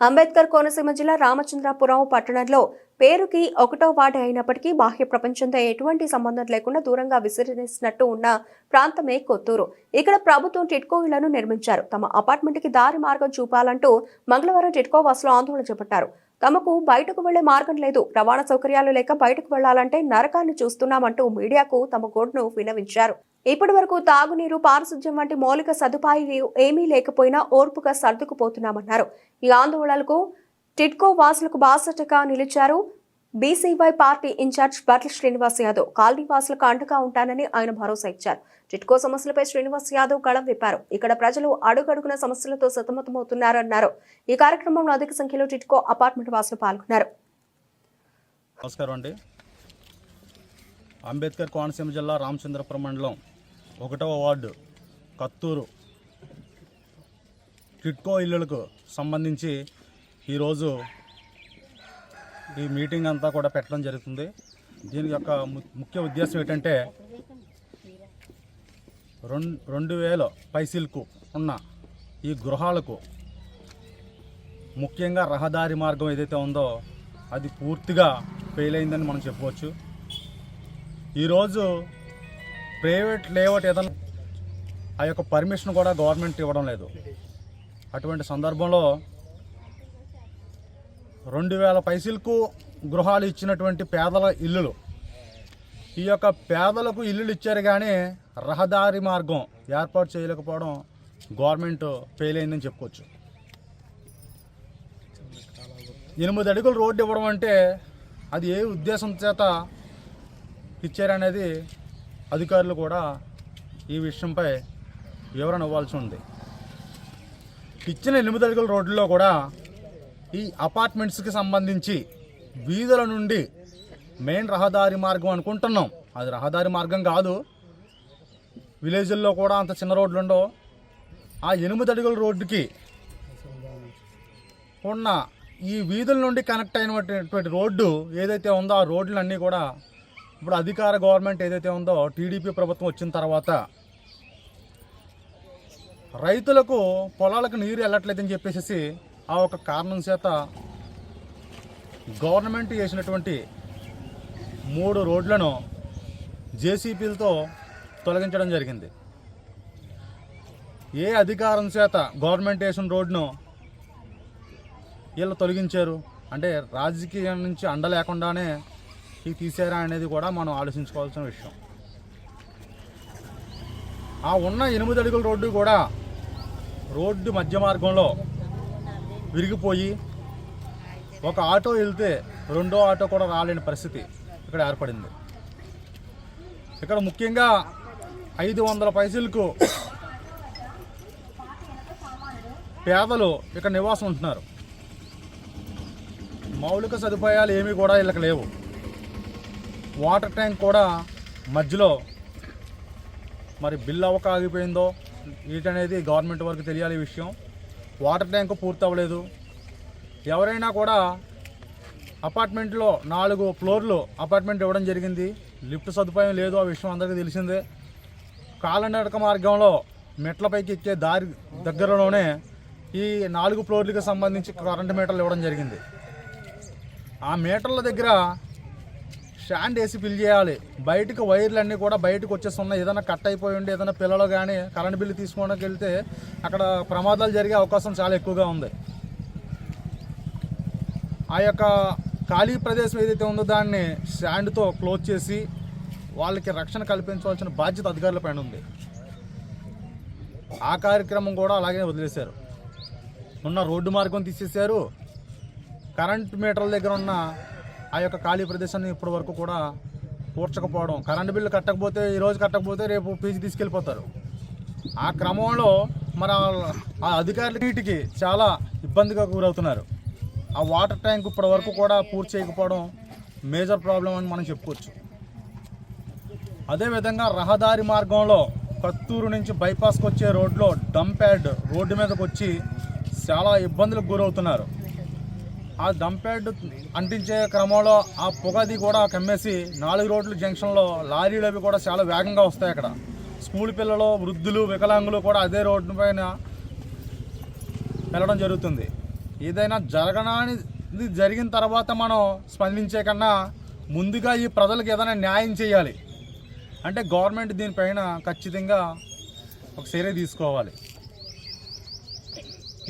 అంబేద్కర్ కోనసీమ జిల్లా రామచంద్రాపురం పట్టణంలో పేరుకి ఒకటో వార్డు అయినప్పటికీ బాహ్య ప్రపంచంతో ఎటువంటి సంబంధం లేకుండా దూరంగా విసిరేసినట్టు ఉన్న ప్రాంతమే కొత్తూరు. ఇక్కడ ప్రభుత్వం టిట్కో ఇళ్ళను నిర్మించారు. తమ అపార్ట్మెంట్కి దారి మార్గం చూపాలంటూ మంగళవారం టిట్కో వాసులు ఆందోళన చేపట్టారు. తమకు బయటకు వెళ్ళే మార్గం లేదు. రవాణా సౌకర్యాలు లేక బయటకు వెళ్ళాలంటే నరకాన్ని చూస్తున్నామంటూ మీడియాకు తమ గోడ్ను వినవించారు. ఇప్పటి వరకు తాగునీరు పారిశుధ్యం వంటి మౌలిక సదుపాయాలు ఏమీ లేకపోయినా ఓర్పుగా సర్దుకుపోతున్నామన్నారు. ఈ ఆందోళనలకు టిట్కో వాసులకు బాసటగా నిలిచారు BCY party in charge Batla Srinivas Yadav. Colony వాసులకు అండగా ఉంటానని ఆయన భరోసా ఇచ్చారు. టిట్కో సమస్యలపై శ్రీనివాస్ యాదవ్ గళం విప్పారు. ఇక్కడ ప్రజలు అడుగడుగున సమస్యలతో సతమతమవుతున్నారన్నారు. ఈ కార్యక్రమంలో అధిక సంఖ్యలో టిట్కో అపార్ట్మెంట్ వాసులు పాల్గొన్నారు. నమస్కారం అండి. అంబేద్కర్ కోనసీమ జిల్లా రామచంద్రపురం మండలం ఒకటవ వార్డు కత్తూరు. టిట్కో ఇల్లులకు సంబంధించి ఈరోజు ఈ మీటింగ్ అంతా కూడా పెట్టడం జరుగుతుంది. దీని యొక్క ము- ముఖ్య ఉద్దేశం ఏంటంటే రెండు రెండు వేల పైసీలకు ఉన్న ఈ గృహాలకు ముఖ్యంగా రహదారి మార్గం ఏదైతే ఉందో అది పూర్తిగా ఫెయిల్ అయిందని మనం చెప్పుకోవచ్చు ఈరోజు ప్రైవేట్ లేఅవుట్ ఏదైనా ఆ యొక్క పర్మిషన్ కూడా గవర్నమెంట్ ఇవ్వడం లేదు. అటువంటి సందర్భంలో రెండు వేల పైసలకు గృహాలు ఇచ్చినటువంటి పేదల ఇల్లులు. ఈ యొక్క పేదలకు ఇల్లులు ఇచ్చారు కానీ రహదారి మార్గం ఏర్పాటు చేయలేకపోవడం గవర్నమెంట్ ఫెయిల్ అయిందని చెప్పుకోవచ్చు. ఎనిమిది అడుగులు రోడ్డు ఇవ్వడం అంటే అది ఏ ఉద్దేశం చేత ఇచ్చారనేది అధికారులు కూడా ఈ విషయంపై వివరణ ఇవ్వాల్సి ఉంది. ఇచ్చిన ఎనిమిది అడుగుల రోడ్లలో కూడా ఈ అపార్ట్మెంట్స్కి సంబంధించి వీధుల నుండి మెయిన్ రహదారి మార్గం అనుకుంటున్నాం. అది రహదారి మార్గం కాదు. విలేజ్ల్లో కూడా అంత చిన్న రోడ్లు ఉండవు. ఆ ఎనిమిది అడుగుల రోడ్డుకి ఉన్న ఈ వీధుల నుండి కనెక్ట్ అయినటువంటి రోడ్డు ఏదైతే ఉందో ఆ రోడ్లన్నీ కూడా ఇప్పుడు అధికార గవర్నమెంట్ ఏదైతే ఉందో టీడీపీ ప్రభుత్వం వచ్చిన తర్వాత రైతులకు పొలాలకు నీరు వెళ్ళట్లేదని చెప్పేసి ఆ ఒక కారణం చేత గవర్నమెంట్ చేసినటువంటి మూడు రోడ్లను జేసీపీలతో తొలగించడం జరిగింది. ఏ అధికారం చేత గవర్నమెంట్ వేసిన రోడ్ను వీళ్ళు తొలగించారు? అంటే రాజకీయం నుంచి అండ లేకుండానే తీసారా అనేది కూడా మనం ఆలోచించుకోవాల్సిన విషయం. ఆ ఉన్న ఎనిమిది అడుగుల రోడ్డు కూడా రోడ్డు మధ్య మార్గంలో విరిగిపోయి ఒక ఆటో వెళ్తే రెండో ఆటో కూడా రాలేని పరిస్థితి ఇక్కడ ఏర్పడింది. ఇక్కడ ముఖ్యంగా ఐదు వందల పైసలకు పేదలు ఇక్కడ నివాసం ఉంటున్నారు. మౌలిక సదుపాయాలు ఏమీ కూడా వీళ్ళకి లేవు. వాటర్ ట్యాంక్ కూడా మధ్యలో మరి బిల్ అవ్వక ఆగిపోయిందో వీటనేది గవర్నమెంట్ వరకు తెలియాలి ఈ విషయం. వాటర్ ట్యాంక్ పూర్తి అవ్వలేదు. ఎవరైనా కూడా అపార్ట్మెంట్లో నాలుగు ఫ్లోర్లు అపార్ట్మెంట్ ఇవ్వడం జరిగింది. లిఫ్ట్ సదుపాయం లేదు ఆ విషయం అందరికీ తెలిసిందే. కాలనడక మార్గంలో మెట్లపైకి ఎక్కే దారి దగ్గరలోనే ఈ నాలుగు ఫ్లోర్లకు సంబంధించి కరెంటు మీటర్లు ఇవ్వడం జరిగింది. ఆ మీటర్ల దగ్గర స్టాండ్ వేసి ఫిల్ చేయాలి. బయటకు వైర్లు అన్నీ కూడా బయటకు వచ్చేస్తున్నాయి. ఏదైనా కట్ అయిపోయి ఉండి ఏదైనా పిల్లలు కానీ కరెంట్ బిల్లు తీసుకోవడానికి వెళ్తే అక్కడ ప్రమాదాలు జరిగే అవకాశం చాలా ఎక్కువగా ఉంది. ఆ యొక్క ఖాళీ ప్రదేశం ఏదైతే ఉందో దాన్ని స్టాండ్తో క్లోజ్ చేసి వాళ్ళకి రక్షణ కల్పించవలసిన బాధ్యత అధికారుల పైన ఉంది. ఆ కార్యక్రమం కూడా అలాగే వదిలేశారు. ఉన్న రోడ్డు మార్గం తీసేశారు. కరెంట్ మీటర్ల దగ్గర ఉన్న ఆ యొక్క ఖాళీ ప్రదేశాన్ని ఇప్పటి వరకు కూడా పూడ్చకపోవడం కరెంటు బిల్లు కట్టకపోతే ఈరోజు కట్టకపోతే రేపు పీజీ తీసుకెళ్ళిపోతారు. ఆ క్రమంలో మన ఆ అధికారులు వీటికి చాలా ఇబ్బందిగా గురవుతున్నారు. ఆ వాటర్ ట్యాంక్ ఇప్పటి వరకు కూడా పూర్తి చేయకపోవడం మేజర్ ప్రాబ్లం అని మనం చెప్పుకోవచ్చు. అదేవిధంగా రహదారి మార్గంలో కత్తూరు నుంచి బైపాస్కి వచ్చే రోడ్లో డంప్యాడ్ రోడ్డు మీదకి వచ్చి చాలా ఇబ్బందులకు గురవుతున్నారు. ఆ దంపేడ్ అంటించే క్రమంలో ఆ పొగది కూడా కమ్మేసి నాలుగు రోడ్ల జంక్షన్లో లారీలు అవి కూడా చాలా వేగంగా వస్తాయి అక్కడ. స్కూల్ పిల్లలు వృద్ధులు వికలాంగులు కూడా అదే రోడ్డు పైన వెళ్ళడం జరుగుతుంది. ఏదైనా జరగనానిది జరిగిన తర్వాత మనం స్పందించే కన్నా ముందుగా ఈ ప్రజలకు ఏదైనా న్యాయం చేయాలి. అంటే గవర్నమెంట్ దీనిపైన ఖచ్చితంగా ఒక చర్య తీసుకోవాలి.